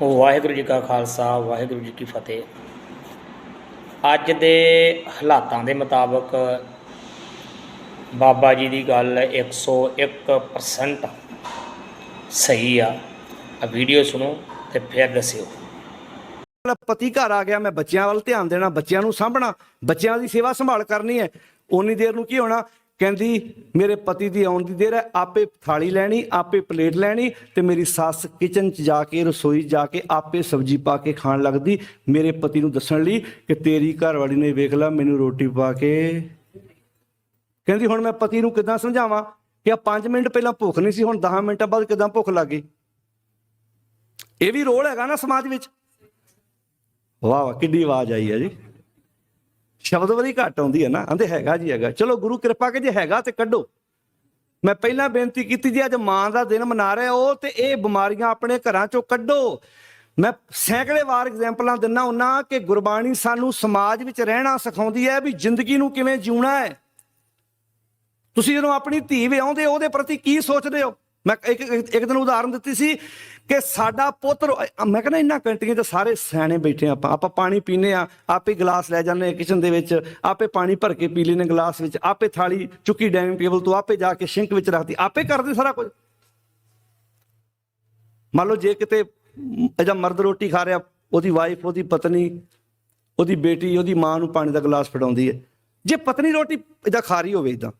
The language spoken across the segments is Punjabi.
ਵਾਹਿਗੁਰੂ ਜੀ ਕਾ ਖਾਲਸਾ, ਵਾਹਿਗੁਰੂ ਜੀ ਕੀ ਫਤਿਹ। ਅੱਜ ਦੇ ਹਾਲਾਤਾਂ ਦੇ ਮੁਤਾਬਕ ਬਾਬਾ ਜੀ ਦੀ ਗੱਲ 101% ਸਹੀ ਆ। ਆ ਵੀਡੀਓ ਸੁਣੋ ਤੇ ਫਿਰ ਦੱਸਿਓ। ਪਤੀ ਘਰ ਆ ਗਿਆ, ਮੈਂ ਬੱਚਿਆਂ ਵੱਲ ਧਿਆਨ ਦੇਣਾ, ਬੱਚਿਆਂ ਨੂੰ ਸਾਂਭਣਾ, ਬੱਚਿਆਂ ਦੀ ਸੇਵਾ ਸੰਭਾਲ ਕਰਨੀ ਹੈ। ਉਨੀ ਦੇਰ ਨੂੰ ਕੀ ਹੋਣਾ? ਕਹਿੰਦੀ, ਮੇਰੇ ਪਤੀ ਦੀ ਆਉਣ ਦੀ ਦੇਰ ਹੈ, ਆਪੇ ਥਾਲੀ ਲੈਣੀ, ਆਪੇ ਪਲੇਟ ਲੈਣੀ ਤੇ ਮੇਰੀ ਸੱਸ ਕਿਚਨ 'ਚ ਜਾ ਕੇ, ਰਸੋਈ ਜਾ ਕੇ ਆਪੇ ਸਬਜ਼ੀ ਪਾ ਕੇ ਖਾਣ ਲੱਗਦੀ। ਮੇਰੇ ਪਤੀ ਨੂੰ ਦੱਸਣ ਲਈ ਕਿ ਤੇਰੀ ਘਰਵਾਲੀ ਨੇ ਵੇਖ ਲਾ, ਮੈਨੂੰ ਰੋਟੀ ਪਾ ਕੇ। ਕਹਿੰਦੀ, ਹੁਣ ਮੈਂ ਪਤੀ ਨੂੰ ਕਿਦਾਂ ਸਮਝਾਵਾਂ ਕਿ ਆ 5 ਮਿੰਟ ਪਹਿਲਾਂ ਭੁੱਖ ਨਹੀਂ ਸੀ, ਹੁਣ 10 ਮਿੰਟਾਂ ਬਾਅਦ ਕਿਦਾਂ ਭੁੱਖ ਲੱਗ ਗਈ? ਇਹ ਵੀ ਰੋਲ ਹੈਗਾ ਨਾ ਸਮਾਜ ਵਿੱਚ। ਵਾਹ ਵਾਹ ਕਿੰਨੀ ਆਵਾਜ਼ ਆਈ ਹੈ ਜੀ। ਸ਼ਬਦ ਬੜੀ ਘੱਟ ਆਉਂਦੀ ਹੈ ਨਾ, ਆਂਦੇ ਹੈਗਾ ਜੀ ਹੈਗਾ। ਚਲੋ ਗੁਰੂ ਕਿਰਪਾ ਕੇ ਜੇ ਹੈਗਾ ਤੇ ਕੱਢੋ। ਮੈਂ ਪਹਿਲਾਂ ਬੇਨਤੀ ਕੀਤੀ ਜੀ, ਅੱਜ ਮਾਂ ਦਾ ਦਿਨ ਮਨਾ ਰਹੇ ਹੋ ਤੇ ਇਹ ਬਿਮਾਰੀਆਂ ਆਪਣੇ ਘਰਾਂ ਚੋਂ ਕੱਢੋ। ਮੈਂ ਸੈਂਕੜੇ ਵਾਰ ਐਗਜ਼ਾਮਪਲਾਂ ਦਿੰਨਾ ਹੁੰਨਾ ਕਿ ਗੁਰਬਾਣੀ ਸਾਨੂੰ ਸਮਾਜ ਵਿੱਚ ਰਹਿਣਾ ਸਿਖਾਉਂਦੀ ਹੈ ਵੀ ਜ਼ਿੰਦਗੀ ਨੂੰ ਕਿਵੇਂ ਜਿਉਣਾ ਹੈ। ਤੁਸੀਂ ਜਦੋਂ ਆਪਣੀ ਧੀ ਵਿਆਹੁੰਦੇ ਹੋ, ਉਹਦੇ ਪ੍ਰਤੀ ਕੀ ਸੋਚਦੇ ਹੋ? ਮੈਂ ਇੱਕ ਇੱਕ ਦਿਨ ਉਦਾਹਰਨ ਦਿੱਤੀ ਸੀ ਕਿ ਸਾਡਾ ਪੁੱਤਰ ਮੈਂ ਕਹਿੰਦਾ ਇੰਨਾ ਕੰਟਰੀਆਂ 'ਚ ਸਾਰੇ ਸਿਆਣੇ ਬੈਠੇ ਆਪਾਂ। ਆਪਾਂ ਪਾਣੀ ਪੀਨੇ ਆ ਆਪੇ ਗਲਾਸ ਲੈ ਜਾਂਦੇ ਆ ਕਿਚਨ ਦੇ ਵਿੱਚ, ਆਪੇ ਪਾਣੀ ਭਰ ਕੇ ਪੀ ਲੈਨੇ ਗਲਾਸ ਵਿੱਚ, ਆਪੇ ਥਾਲੀ ਚੁੱਕੀ ਡਾਈਨਿੰਗ ਟੇਬਲ ਤੋਂ ਆਪੇ ਜਾ ਕੇ ਸਿੰਕ ਵਿੱਚ ਰੱਖਦੀ ਆਪੇ ਕਰਦੇ ਸਾਰਾ ਕੁਝ। ਮੰਨ ਲਓ ਜੇ ਕਿਤੇ ਇਹਦਾ ਮਰਦ ਰੋਟੀ ਖਾ ਰਿਹਾ, ਉਹਦੀ ਵਾਈਫ ਉਹਦੀ ਪਤਨੀ, ਉਹਦੀ ਬੇਟੀ, ਉਹਦੀ ਮਾਂ ਨੂੰ ਪਾਣੀ ਦਾ ਗਲਾਸ ਫੜਾਉਂਦੀ ਹੈ। ਜੇ ਪਤਨੀ ਰੋਟੀ ਇਹਦਾ ਖਾ ਰਹੀ ਹੋਵੇ ਇਦਾਂ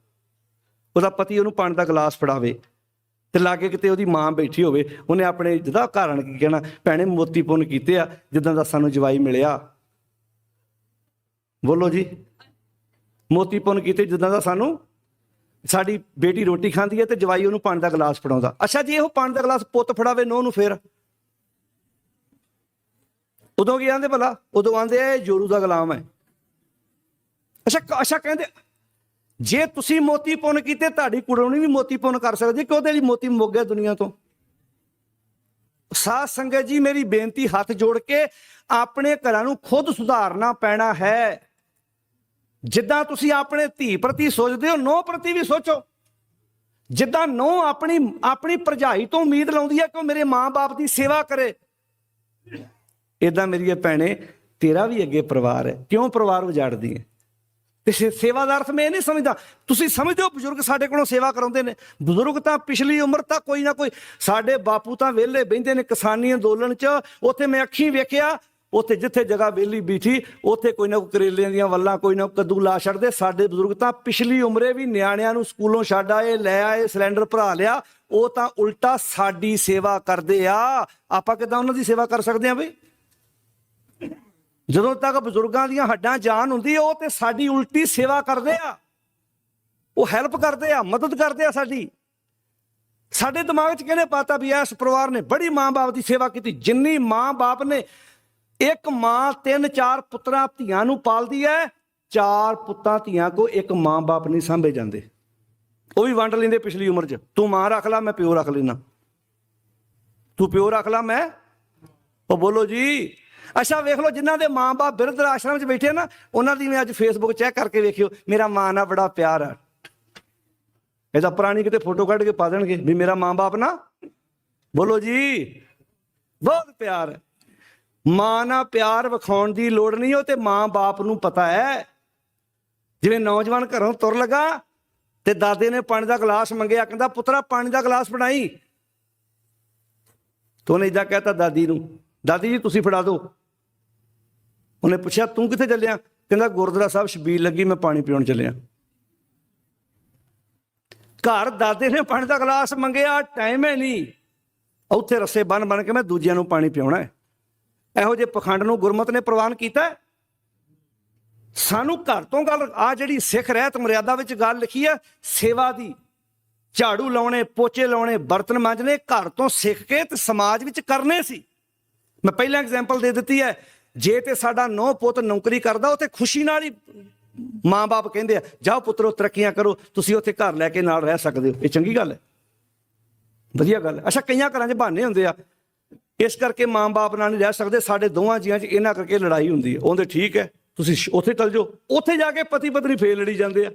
ਉਹਦਾ ਪਤੀ ਉਹਨੂੰ ਪਾਣੀ ਦਾ ਗਲਾਸ ਫੜਾਵੇ ਤੇ ਲਾਗੇ ਕਿਤੇ ਉਹਦੀ ਮਾਂ ਬੈਠੀ ਹੋਵੇ, ਉਹਨੇ ਆਪਣੇ ਜਿਹਦਾ ਕਾਰਨ ਕੀ ਕਹਿਣਾ, ਭੈਣੇ ਮੋਤੀ ਪੁੰਨ ਕੀਤੇ ਆ, ਜਿੱਦਾਂ ਦਾ ਸਾਨੂੰ ਜਵਾਈ ਮਿਲਿਆ। ਬੋਲੋ ਜੀ। ਮੋਤੀ ਪੁੰਨ ਕੀਤੇ ਜਿੱਦਾਂ ਦਾ ਸਾਨੂੰ ਸਾਡੀ ਬੇਟੀ ਰੋਟੀ ਖਾਂਦੀ ਹੈ ਤੇ ਜਵਾਈ ਉਹਨੂੰ ਪਾਣੀ ਦਾ ਗਲਾਸ ਫੜਾਉਂਦਾ। ਅੱਛਾ ਜੀ ਉਹ ਪਾਣੀ ਦਾ ਗਲਾਸ ਪੁੱਤ ਫੜਾਵੇ ਨੋ ਨੂੰ ਫੇਰ। ਉਦੋਂ ਕੀ ਆਂਦੇ ਭਲਾ? ਉਦੋਂ ਆਂਦੇ ਆ, ਇਹ ਜੋਰੂ ਦਾ ਗੁਲਾਮ ਹੈ। ਅੱਛਾ ਅੱਛਾ ਕਹਿੰਦੇ ਜੇ ਤੁਸੀਂ ਮੋਤੀ ਪੁੰਨ ਕੀਤੇ, ਤੁਹਾਡੀ ਕੁੜਮਣੀ ਵੀ ਮੋਤੀ ਪੁੰਨ ਕਰ ਸਕਦੀ ਕਿ ਉਹਦੇ ਲਈ ਮੋਤੀ ਮੁੱਕ ਗਿਆ ਦੁਨੀਆ ਤੋਂ? ਸਾਧ ਸੰਗਤ ਜੀ, ਮੇਰੀ ਬੇਨਤੀ ਹੱਥ ਜੋੜ ਕੇ ਆਪਣੇ ਘਰਾਂ ਨੂੰ ਖੁਦ ਸੁਧਾਰਨਾ ਪੈਣਾ ਹੈ। ਜਿੱਦਾਂ ਤੁਸੀਂ ਆਪਣੇ ਧੀ ਪ੍ਰਤੀ ਸੋਚਦੇ ਹੋ ਨੋ ਪ੍ਰਤੀ ਵੀ ਸੋਚੋ। ਜਿੱਦਾਂ ਨੋ ਆਪਣੀ ਆਪਣੀ ਭਰਜਾਈ ਤੋਂ ਉਮੀਦ ਲਾਉਂਦੀ ਹੈ ਕਿ ਉਹ ਮੇਰੇ ਮਾਂ-ਬਾਪ ਦੀ ਸੇਵਾ ਕਰੇ। ਇਦਾਂ ਮੇਰੀਏ ਭੈਣੇ, ਤੇਰਾ ਵੀ ਅੱਗੇ ਪਰਿਵਾਰ ਹੈ। ਕਿਉਂ ਪਰਿਵਾਰ ਉਜਾੜਦੀ ਹੈ? ਤੇ ਸੇ- ਸੇਵਾ ਦਾ ਅਰਥ ਮੈਂ ਇਹ ਨਹੀਂ ਸਮਝਦਾ। ਤੁਸੀਂ ਸਮਝਦੇ ਹੋ, ਬਜ਼ੁਰਗ ਸਾਡੇ ਕੋਲੋਂ ਸੇਵਾ ਕਰਾਉਂਦੇ ਨੇ। ਬਜ਼ੁਰਗ ਤਾਂ ਪਿਛਲੀ ਉਮਰ ਤਾਂ ਕੋਈ ਨਾ ਕੋਈ, ਸਾਡੇ ਬਾਪੂ ਤਾਂ ਵਿਹਲੇ ਬਹਿੰਦੇ ਨੇ ਕਿਸਾਨੀ ਅੰਦੋਲਨ 'ਚ। ਉੱਥੇ ਮੈਂ ਅੱਖੀਂ ਵੇਖਿਆ, ਉੱਥੇ ਜਿੱਥੇ ਜਗ੍ਹਾ ਵਿਹਲੀ ਬੀਠੀ, ਉੱਥੇ ਕੋਈ ਨਾ ਕੋਈ ਕਰੇਲਿਆਂ ਦੀਆਂ ਵੱਲਾਂ, ਕੋਈ ਨਾ ਕੋਈ ਕੱਦੂ ਲਾ ਛੱਡਦੇ। ਸਾਡੇ ਬਜ਼ੁਰਗ ਤਾਂ ਪਿਛਲੀ ਉਮਰੇ ਵੀ ਨਿਆਣਿਆਂ ਨੂੰ ਸਕੂਲੋਂ ਛੱਡ ਆਏ, ਲੈ ਆਏ, ਸਿਲੰਡਰ ਭਰਾ ਲਿਆ। ਉਹ ਤਾਂ ਉਲਟਾ ਸਾਡੀ ਸੇਵਾ ਕਰਦੇ ਆ। ਆਪਾਂ ਕਿਦਾਂ ਉਹਨਾਂ ਦੀ ਸੇਵਾ ਕਰ ਸਕਦੇ ਆ ਬਈ? ਜਦੋਂ ਤੱਕ ਬਜ਼ੁਰਗਾਂ ਦੀਆਂ ਹੱਡਾਂ ਜਾਨ ਹੁੰਦੀ ਉਹ ਤੇ ਸਾਡੀ ਉਲਟੀ ਸੇਵਾ ਕਰਦੇ ਆ। ਉਹ ਹੈਲਪ ਕਰਦੇ ਆ, ਮਦਦ ਕਰਦੇ ਆ ਸਾਡੀ। ਸਾਡੇ ਦਿਮਾਗ 'ਚ ਕਿਹਨੇ ਪਾਤਾ ਵੀ ਇਸ ਪਰਿਵਾਰ ਨੇ ਬੜੀ ਮਾਂ-ਬਾਪ ਦੀ ਸੇਵਾ ਕੀਤੀ, ਜਿੰਨੀ ਮਾਂ-ਬਾਪ ਨੇ ਇੱਕ ਮਾਂ, ਤਿੰਨ, ਚਾਰ ਪੁੱਤਰਾਂ ਧੀਆਂ ਨੂੰ ਪਾਲਦੀ ਹੈ ਚਾਰ ਪੁੱਤਾਂ ਧੀਆਂ ਕੋ ਇੱਕ ਮਾਂ-ਬਾਪ ਨਹੀਂ ਸਾਂਭੇ ਜਾਂਦੇ। ਉਹ ਵੀ ਵੰਡ ਲੈਂਦੇ ਪਿਛਲੀ ਉਮਰ 'ਚ। ਤੂੰ ਮਾਂ ਰੱਖ ਲੈ, ਮੈਂ ਪਿਓ ਰੱਖ ਲੈਣਾ ਤੂੰ ਪਿਓ ਰੱਖ ਲੈ, ਮੈਂ। ਉਹ ਬੋਲੋ ਜੀ ਅੱਛਾ, ਵੇਖ ਲਓ, ਜਿਨ੍ਹਾਂ ਦੇ ਮਾਂ-ਬਾਪ ਬਿਰਧ ਆਸ਼ਰਮ ਵਿੱਚ ਬੈਠੇ ਆ ਨਾ, ਉਹਨਾਂ ਦੀ ਮੈਂ ਅੱਜ ਫੇਸਬੁੱਕ ਚੈੱਕ ਕਰਕੇ ਵੇਖਿਓ, ਮੇਰਾ ਮਾਂ ਨਾਲ ਬੜਾ ਪਿਆਰ ਆ। ਇਹਦਾ ਪੁਰਾਣੀ ਕਿਤੇ ਫੋਟੋ ਕੱਢ ਕੇ ਪਾ ਦੇਣਗੇ ਵੀ ਮੇਰਾ ਮਾਂ-ਬਾਪ ਨਾ। ਬੋਲੋ ਜੀ, ਬਹੁਤ ਪਿਆਰ। ਮਾਂ ਨਾਲ ਪਿਆਰ ਵਿਖਾਉਣ ਦੀ ਲੋੜ ਨਹੀਂ, ਉਹ ਤੇ ਮਾਂ-ਬਾਪ ਨੂੰ ਪਤਾ ਹੈ। ਜਿਵੇਂ ਨੌਜਵਾਨ ਘਰੋਂ ਤੁਰ ਲਗਾ ਤੇ ਦਾਦੇ ਨੇ ਪਾਣੀ ਦਾ ਗਲਾਸ ਮੰਗਿਆ, ਕਹਿੰਦਾ, ਪੁੱਤਰਾ, ਪਾਣੀ ਦਾ ਗਲਾਸ ਬਣਾਈ। ਤੂੰ ਨੇ ਇਦਾਂ ਕਹਿਤਾ ਦਾਦੀ ਨੂੰ, ਦਾਦੀ ਜੀ, ਤੁਸੀਂ ਫੜਾ ਦਿਓ। ਉਹਨੇ ਪੁੱਛਿਆ, ਤੂੰ ਕਿੱਥੇ ਚੱਲਿਆ? ਕਹਿੰਦਾ, ਗੁਰਦੁਆਰਾ ਸਾਹਿਬ ਸ਼ਬੀਲ ਲੱਗੀ, ਮੈਂ ਪਾਣੀ ਪੀਉਣ ਚੱਲਿਆ। ਘਰ ਦਾਦੇ ਨੇ ਪਾਣੀ ਦਾ ਗਲਾਸ ਮੰਗਿਆ ਟਾਈਮ ਹੈ ਨਹੀਂ। ਉੱਥੇ ਰਸੇ ਬਨ ਬਨ ਕੇ ਮੈਂ ਦੂਜਿਆਂ ਨੂੰ ਪਾਣੀ ਪਿਉਣਾ ਹੈ। ਇਹੋ ਜਿਹੇ ਪਖੰਡ ਨੂੰ ਗੁਰਮਤ ਨੇ ਪ੍ਰਵਾਨ ਕੀਤਾ ਸਾਨੂੰ ਘਰ ਤੋਂ ਗੱਲ, ਆ ਜਿਹੜੀ ਸਿੱਖ ਰਹਿਤ ਮਰਿਆਦਾ ਵਿੱਚ ਗੱਲ ਲਿਖੀ ਹੈ, ਸੇਵਾ ਦੀ। ਝਾੜੂ ਲਾਉਣੇ, ਪੋਚੇ ਲਾਉਣੇ, ਬਰਤਨ ਮਾਂਜਣੇ, ਘਰ ਤੋਂ ਸਿੱਖ ਕੇ ਤੇ ਸਮਾਜ ਵਿੱਚ ਕਰਨੇ ਸੀ। ਮੈਂ ਪਹਿਲਾਂ ਐਗਜ਼ਾਮਪਲ ਦੇ ਦਿੱਤੀ ਹੈ ਜੇ ਤੇ ਸਾਡਾ ਨੌ ਪੁੱਤ ਨੌਕਰੀ ਕਰਦਾ, ਉਹ ਤੇ ਖੁਸ਼ੀ ਨਾਲ ਹੀ ਮਾਂ-ਬਾਪ ਕਹਿੰਦੇ ਆ, ਜਾਓ ਪੁੱਤਰੋ, ਤਰੱਕੀਆਂ ਕਰੋ, ਤੁਸੀਂ ਉੱਥੇ ਘਰ ਲੈ ਕੇ ਨਾਲ ਰਹਿ ਸਕਦੇ ਹੋ। ਇਹ ਚੰਗੀ ਗੱਲ ਹੈ। ਵਧੀਆ ਗੱਲ ਹੈ। ਅੱਛਾ, ਕਈਆਂ ਘਰਾਂ 'ਚ ਬਹਾਨੇ ਹੁੰਦੇ ਆ। ਇਸ ਕਰਕੇ ਮਾਂ-ਬਾਪ ਨਾਲ ਨਹੀਂ ਰਹਿ ਸਕਦੇ, ਸਾਡੇ ਦੋਵਾਂ ਜੀਆਂ 'ਚ ਇਹਨਾਂ ਕਰਕੇ ਲੜਾਈ ਹੁੰਦੀ ਹੈ। ਉਹਦੇ ਠੀਕ ਹੈ, ਤੁਸੀਂ ਉੱਥੇ ਚਲ ਜਾਓ। ਉੱਥੇ ਜਾ ਕੇ ਪਤੀ ਪਤਨੀ ਫੇਰ ਲੜੀ ਜਾਂਦੇ ਆ।